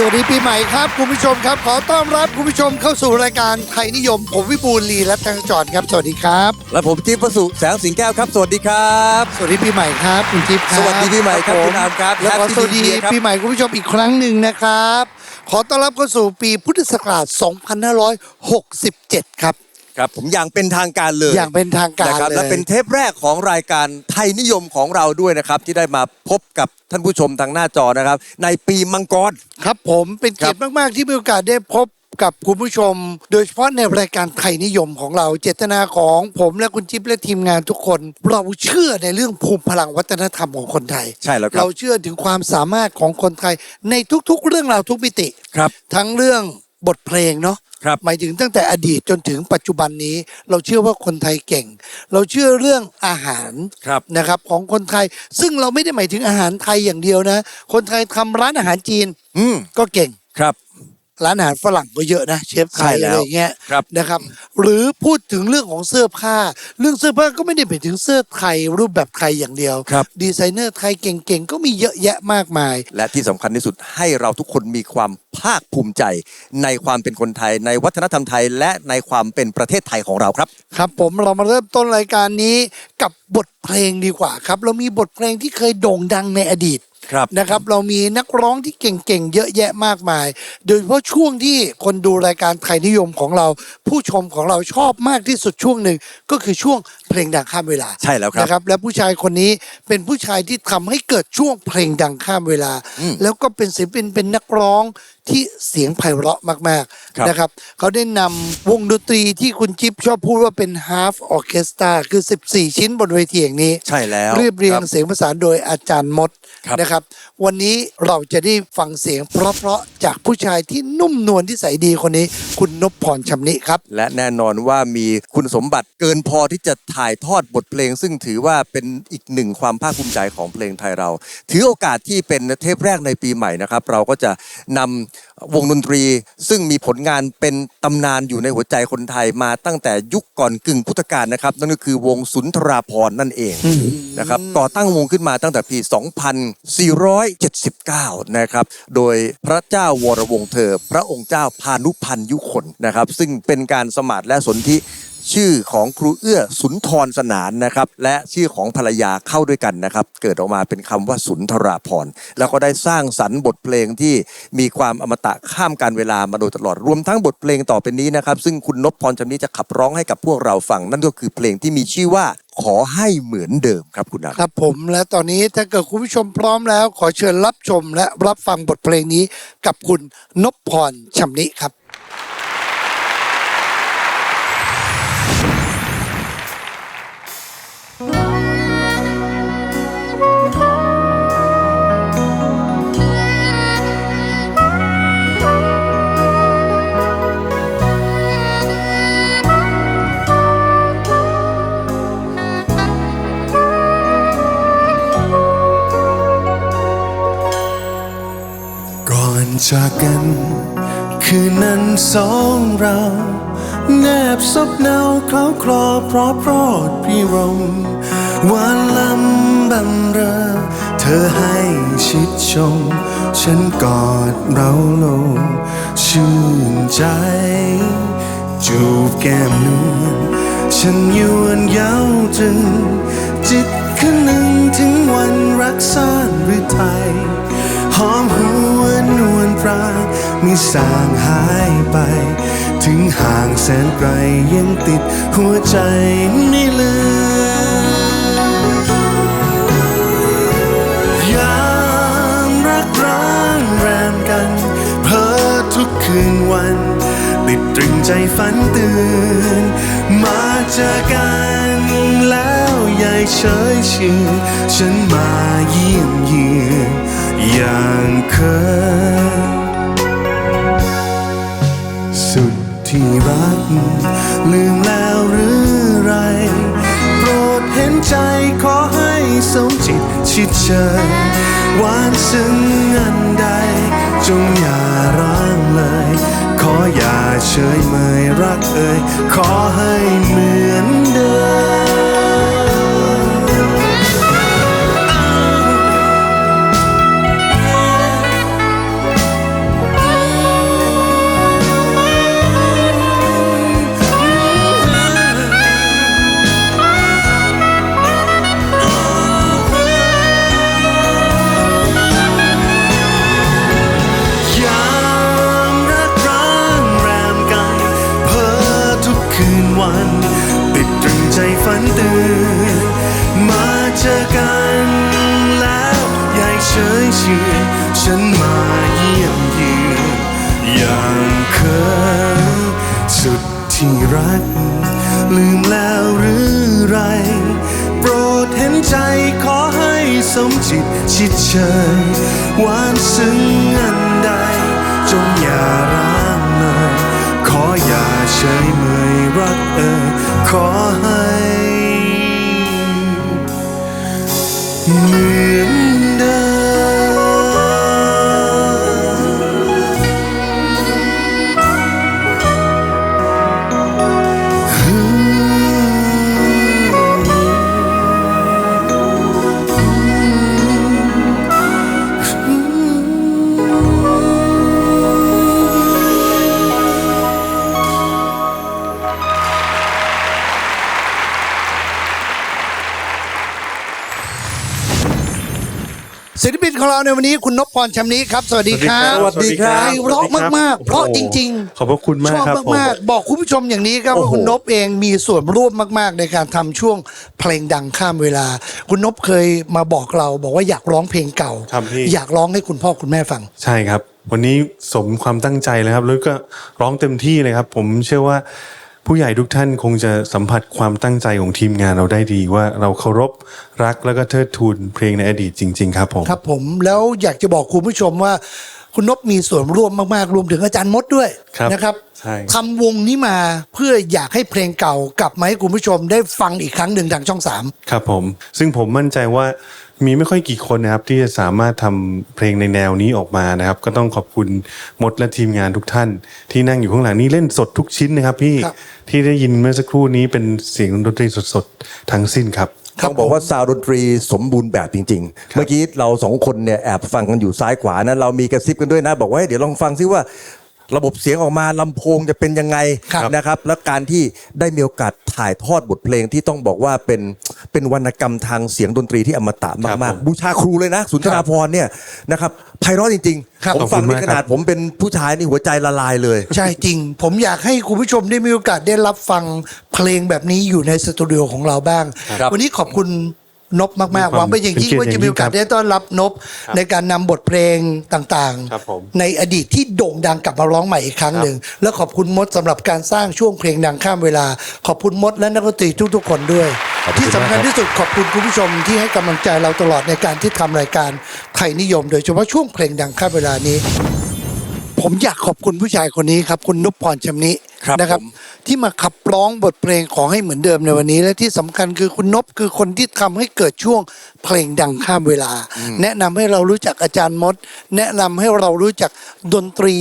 สวัสดีปีใหม่ครับคุณผู้ชมครับ ขอต้อนรับคุณผู้ชมเข้าสู่รายการไทยนิยม ผมวิบูลย์ลีและตังจรครับ สวัสดีครับ และผมจิ๊บประสุแสงสิงแก้วครับ สวัสดีครับ สวัสดีปีใหม่ครับคุณจิ๊บครับสวัสดีปีใหม่ครับผคุณอามครับแล้วขอ Happy สวัสดี New Year ครับ ปีใหม่คุณผู้ชมอีกครั้งหนึ่งนะครับ ขอต้อนรับเข้าสู่ปีพุทธศักราช 2567 ครับ ครับผมอย่างเป็นทางการเลยอย่างเป็นทางการนะครับเลย และเป็นเทปแรกของรายการไทยนิยมของเราด้วยนะครับ ที่ได้มาพบกับท่านผู้ชมทางหน้าจอนะครับ ในปีมังกร ครับผมเป็นเกียรติมาก ๆ ที่มีโอกาสได้พบกับคุณผู้ชม โดยเฉพาะในรายการไทยนิยมของเรา เจตนาของผมและคุณจิ๊บและทีมงานทุกคน เราเชื่อในเรื่องภูมิพลังวัฒนธรรมของคนไทยใช่แล้วครับ เราเชื่อถึงความสามารถของคนไทย ในทุก ๆ เรื่องราวทุกมิติ ครับ ทั้งเรื่อง บทเพลงเนาะครับหมายถึงตั้งแต่อดีตจนถึงปัจจุบันนี้ เราเชื่อว่าคนไทยเก่ง เราเชื่อเรื่องอาหารครับนะครับของคนไทย ซึ่งเราไม่ได้หมายถึงอาหารไทยอย่างเดียวนะ คนไทยทำร้านอาหารจีนอืมก็เก่งครับ ร้านอาหารฝรั่งก็เยอะนะเชฟไทยใช่แล้อะไรวอย่างเงี้ยครับ นะครับ หรือพูดถึงเรื่องของเสื้อผ้า เรื่องเสื้อผ้าก็ไม่ได้ไปถึงเสื้อไทยรูปแบบไทยอย่างเดียว ครับ ดีไซเนอร์ไทยเก่งๆ ก็มีเยอะแยะมากมาย และที่สำคัญที่สุดให้เราทุกคนมีความภาคภูมิใจ ในความเป็นคนไทย ในวัฒนธรรมไทย และในความเป็นประเทศไทยของเราครับ ครับผมเรามาเริ่มต้นรายการนี้กับบทเพลงดีกว่าครับ เรามีบทเพลงที่เคยโด่งดังในอดีตนะครับ เรามีนักร้องที่เก่งๆ เยอะแยะมากมาย โดยเฉพาะช่วงที่คนดูรายการไทยนิยมของเรา ผู้ชมของเราชอบมากที่สุดช่วงหนึ่งก็คือช่วงเพลงดังข้ามเวลาใช่แล้วครับนะครับ และผู้ชายคนนี้เป็นผู้ชายที่ทำให้เกิดช่วงเพลงดังข้ามเวลา แล้วก็เป็นศิลปินเป็นนักร้องที่เสียงไพเราะมากๆนะครับ เขาได้นำวงดนตรีที่คุณจิ๊บชอบพูดว่าเป็น half orchestra คือ 14 ชิ้นบนเวทีอย่างนี้ใช่แล้วเรียบเรียงคเสียงประสานโดยอาจารย์มดครับนะครับ วันนี้เราจะได้ฟังเสียงเพราะๆจากผู้ชายที่นุ่มนวลที่ใสยดีคนนี้ คุณนพพรชำนิครับ และแน่นอนว่ามีคุณสมบัติเกินพอที่จะถ่ายทอดบทเพลง ซึ่งถือว่าเป็นอีกหนึ่งความภาคภูมิใจของเพลงไทยเรา ถือโอกาสที่เป็นเทปแรกในปีใหม่นะครับ เราก็จะนำ วงดนตรี ซึ่งมีผลงานเป็นตำนานอยู่ในหัวใจคนไทยมาตั้งแต่ยุคก่อนกึ่งพุทธกาลนะครับ นั่นก็คือวงสุนทราพรณ์นั่นเองนะครับก่อตั้งวงขึ้นมาตั้งแต่ปี 2479 นะครับ โดยพระเจ้าวรวงศ์เธอ พระองค์เจ้าพานุพันธ์ยุคนนะครับ ซึ่งเป็นการสมัครและสนธิ ชื่อของครูเอื้อสุนทรสนานนะครับ และชื่อของภรรยาเข้าด้วยกันนะครับ เกิดออกมาเป็นคำว่าสุนทราพรแล้วก็ได้สร้างสรรค์บทเพลงที่มีความอมตะข้ามการเวลามาโดยตลอดรวมทั้งบทเพลงต่อไปนี้นะครับ ซึ่งคุณนพพรจำนี้จะขับร้องให้กับพวกเราฟัง นั่นก็คือเพลงที่มีชื่อว่าขอให้เหมือนเดิมครับคุณนัทครับผมและตอนนี้ถ้าเกิดคุณผู้ชมพร้อมแล้ว ขอเชิญรับชมและรับฟังบทเพลงนี้กับคุณนพพรชำนิครับ จากกัน คืนนั้นสองเราแนบซบเนาเคล้าคลอเพราะโปรดพี่รมหวานลำบำเรอ เธอให้ชิดชม ฉันกอดเราลง ชื่นใจ จูบแก้มนวลฉันยวนเย้าตรึง จิตคืนหนึ่งถึงวันรักษาหรือไทยหอมหางมีสางหายไป ถึงห่างแสนไกลยังติดหัวใจไม่ลืมยามรักร้างแรมกัน เพ้อทุกคืนวัน ติดตรึงใจฝันตื่น มาเจอกันแล้วยายเฉยชื่นฉันมาเยี่ยมเยือนอย่างเคย รัก ลืมแล้วหรือไร โปรดเห็นใจขอให้สมจิตชิดเชยหวานซึ้งอันใด จงอย่าร้างเลย ขออย่าเฉยเมยรักเอ่ยขอให้เหมือนเดิม ฉันมาเยี่ยมเยือนอย่างเคยสุดที่รัก ลืมแล้วหรือไร โปรดเห็นใจขอให้สมจิตชิดเชยหวานซึ้งอันใด จงอย่าร้างเลยขออย่าเฉยเมยรักเอ่ยขอให้ ของเราในวันนี้คุณนพพรชำนี้ครับ สวัสดีครับสวัสดีครับไพเราะมากๆ เพราะจริงขอบพระคุณๆมากชอบครับผมมากๆ บอกคุณผู้ชมอย่างนี้ครับโอ้ว่าโหคุณนพเองมีส่วนร่วมมาก ๆ ในการทำช่วงเพลงดังข้ามเวลา คุณนพเคยมาบอกเราบอกว่าอยากร้องเพลงเก่าครับพี่อยากร้องให้คุณพ่อคุณแม่ฟัง ใช่ครับ วันนี้สมความตั้งใจเลยครับ แล้วก็ร้องเต็มที่เลยครับ ผมเชื่อว่า ผู้ใหญ่ทุกท่านคงจะสัมผัสความตั้งใจของทีมงานเราได้ดีว่าเราเคารพรักแล้วก็เทิดทูนเพลงในอดีตจริง ๆ ครับผมครับผมแล้วอยากจะบอกคุณผู้ชมว่า คุณนพมีส่วนร่วมมากๆ รวมถึงอาจารย์มดด้วยครับนะครับใช่ทำวงนี้มาเพื่ออยากให้เพลงเก่ากลับมาให้คุณผู้ชมได้ฟังอีกครั้งหนึ่งทางช่องสามครับผม ซึ่งผมมั่นใจว่า มีไม่ค่อยกี่คนนะครับ ที่จะสามารถทำเพลงในแนวนี้ออกมานะครับ ก็ต้องขอบคุณมดและทีมงานทุกท่าน ที่นั่งอยู่ข้างหลังนี่เล่นสดทุกชิ้นนะครับ พี่ครับที่ได้ยินเมื่อสักครู่นี้เป็นเสียงดนตรีสดๆทั้งสิ้นครับต้องบอกว่าซาวด์ดนตรีสมบูรณ์แบบจริง ๆ เมื่อกี้เราสองคนเนี่ยแอบฟังกันอยู่ซ้ายขวานะเรามีกระซิบกันด้วยนะ บอกว่าเฮ้ยเดี๋ยวลองฟังซิว่า ระบบเสียงออกมาลำโพงจะเป็นยังไงครับนะครับ แล้วการที่ได้มีโอกาสถ่ายทอดบทเพลงที่ต้องบอกว่าเป็นเป็นวรรณกรรมทางเสียงดนตรีที่อมตะครับมากผมๆบูชาครูเลยนะ สุนทราพรณ์เนี่ยนะครับไพเราะจริงครับ ๆผมฟังขอบคุณนี่มากขนาดครับผมเป็นผู้ชายนี่หัวใจละลายเลย ใช่จริง ผมอยากให้คุณผู้ชมได้มีโอกาสได้รับฟังเพลงแบบนี้อยู่ในสตูดิโอของเราบ้าง ครับ วันนี้ขอบคุณ นบมากมีความๆหวังเป็นอย่างยิ่งเป็นว่าเกียรติจะมีโอกาสอย่างยิ่งครับได้ต้อนรับนบในการนำบทเพลงต่างครับผมในอดีตที่โด่งดังกลับมาร้องใหม่อีกครั้งหนึ่ง แล้วขอบคุณมดสำหรับการสร้างช่วงเพลงดังข้ามเวลา ขอบคุณมดและนักดนตรีทุกๆ คนด้วยขอบคุณที่สำคัญมากครับที่สุดขอบคุณคุณผู้ชมที่ให้กำลังใจเราตลอดในการที่ทำรายการไทยนิยม โดยเฉพาะช่วงเพลงดังข้ามเวลานี้ ผมอยากขอบคุณผู้ชายคนนี้ครับคุณนุพพรชำนิครับนะครับ ผม ที่มาขับร้องบทเพลงขอให้เหมือนเดิมในวันนี้ และที่สำคัญคือคุณนพคือคนที่ทำให้เกิดช่วงเพลงดังข้ามเวลา แนะนำให้เรารู้จักอาจารย์มด แนะนำให้เรารู้จักดนตรี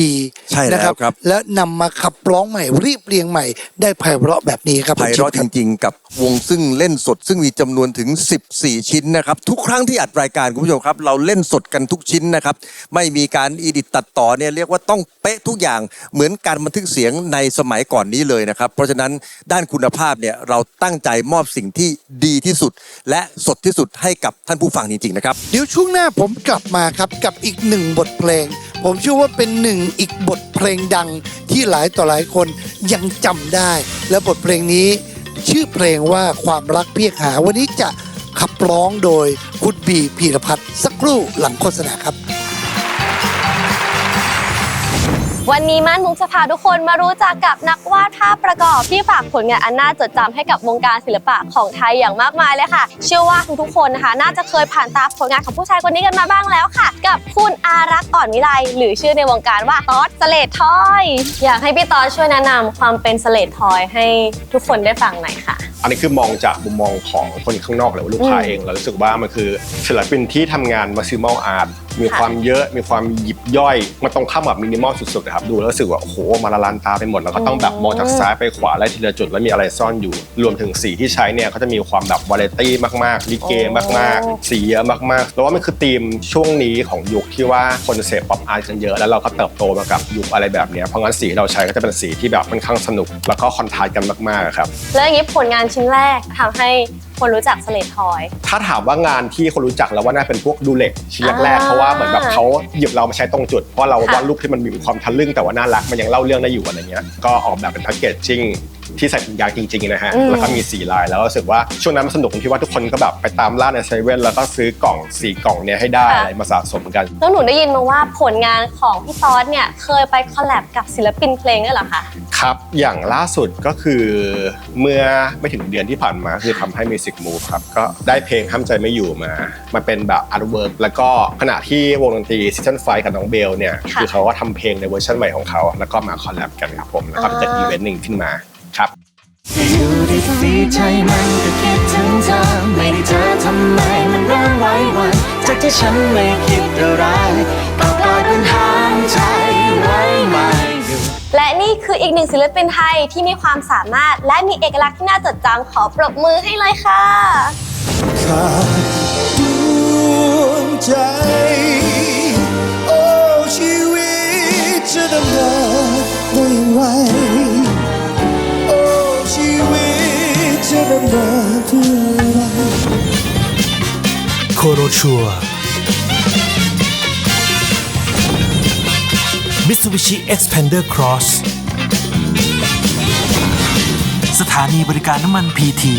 ดีใช่แล้วนะครับครับ และนำมาขับร้องใหม่รีบเรียงใหม่ ได้ไพเราะแบบนี้ครับไพเราะคุณจจิ๊บคบ ริงๆ กับวงซึ่งเล่นสดซึ่งมีจำนวนถึง 14 ชิ้นนะครับ ทุกครั้งที่อัดรายการคุณผู้ชมครับ เราเล่นสดกันทุกชิ้นนะครับ ไม่มีการอีดิตตัดต่อเนี่ยเรียกว่าต้องเป๊ะทุกอย่างเหมือนการบันทึกเสียงในสมัยก่อนนี้เลยนะครับ เพราะฉะนั้นด้านคุณภาพเนี่ยเราตั้งใจมอบสิ่งที่ดีที่สุด และสดที่สุดให้กับท่านผู้ฟังจริงๆนะครับ เดี๋ยวช่วงหน้าผมกลับมาครับกับอีกหนึ่งบทเพลง ผมเชื่อว่าเป็นหนึ่งอีกบทเพลงดังที่หลายต่อหลายคนยังจำได้ และบทเพลงนี้ ชื่อเพลงว่าความรักเพียกหาวันนี้จะขับร้องโดยคุณบีพีรพัฒน์สักครู่หลังโฆษณาครับ วันนี้ม่านมุกจะพาทุกคนมารู้จักกับนักวาดภาพประกอบที่ฝากผลงานอันน่าจดจำให้กับวงการศิลปะของไทยอย่างมากมายเลยค่ะ เชื่อว่าทุกๆคนนะคะ น่าจะเคยผ่านตาผลงานของผู้ชายคนนี้กันมาบ้างแล้วค่ะ กับคุณอารักษ์อ่อนวิไลหรือชื่อในวงการว่าตอสสเลดทอย อยากให้พี่ตอสช่วยแนะนำความเป็นสเลดทอยให้ทุกคนได้ฟังหน่อยค่ะ อันนี้คือมองจากมุมมองของคนข้างนอกหรือว่าลูกค้าเองเรารู้สึกว่ามันคือศิลปินที่ทำงาน maximal art มีค่ะความเยอะมีความหยิบย่อย มันตรงข้ามกับมินิมอลสุดๆนะครับดูแล้วรู้สึกว่าโอ้โหมาละลานตาไปหมด แล้วก็ต้องแบบมองจากซ้ายไปขวาไล่ทีละจุดแล้วมีอะไรซ่อนอยู่ รวมถึงสีที่ใช้เนี่ยเขาจะมีความแบบวาไรตี้มากๆลิเกมากๆ สีเยอะมากๆแล้วว่ามันคือธีมช่วงนี้ของยุคที่ว่าคนเสพป๊อปอาร์ตกันเยอะแล้วเราก็เติบโตมากับยุคอะไรแบบเนี้ยเพราะงั้นสีที่เราใช้ก็จะเป็นสีที่แบบค่อนข้างสนุก แล้วก็คอนทราสต์กันมากๆครับแล้วอย่างนี้ผลงานชิ้นแรกทำให้คนรู้จักสเลดทอย ถ้าถามว่างานที่คนรู้จักแล้วว่าน่าเป็นพวกดูเล็กชิ้นแรกอ่าๆเพราะว่าเหมือนแบบเขาหยิบเรามาใช้ตรงจุด เพราะเราค่ะวาดรูปที่มันมีความทะลึ่งแต่ว่าน่ารักมันยังเล่าเรื่องได้อยู่อะไรเงี้ยก็ออกแบบเป็นแพคเกจจิ้ง ที่ใส่ถุงยางจริงๆนะฮะอืม แล้วก็มีสีลายแล้วก็รู้สึกว่าช่วงนั้นมันสนุกตรงที่ว่าทุกคนก็แบบไปตามล่าในเซเว่นแล้วก็ซื้อกล่องสีกล่องเนี้ยให้ได้อะไรมาสะสมกัน แล้วหนูได้ยินมาว่าผลงานของพี่ซอสเนี่ยเคยไปคอลแลบกับศิลปินเพลงด้วยเหรอคะ ครับ อย่างล่าสุดก็คือเมื่อไม่ถึงเดือนที่ผ่านมาคือทำให้ Music Move ครับ ก็ได้เพลงห้ามใจไม่อยู่มามาเป็นแบบอาร์ตเวิร์กแล้วก็ขณะที่วงดนตรี Season 5กับน้องเบลเนี่ย ค่ะ คือเขาก็ทำเพลงในเวอร์ชันใหม่ของเขา แล้วก็มาคอลแลบกันครับผม แล้วก็จัดอีเวนต์หนึ่งขึ้นมาครับ อยู่ดีดีใจมันก็คิดถึงเธอ ไม่ได้เจอทำไมมันร้อนไหวหวัน จากที่ฉันไม่คิดอะไรก็กลายเป็นห้ามใจไว้ไม่อยู่และนี่คืออีกหนึ่งศิลปินไทยที่มีความสามารถ และมีเอกลักษณ์ที่น่าจดจำขอปรบมือให้เลยค่ะ ขาดดวงใจ โอ้ชีวิตจะดำเนินได้อย่างไร ดำเนินเพื่อโคโรชัวมิตซูบิชิ Expander Cross สถานีบริการน้ำมันพีที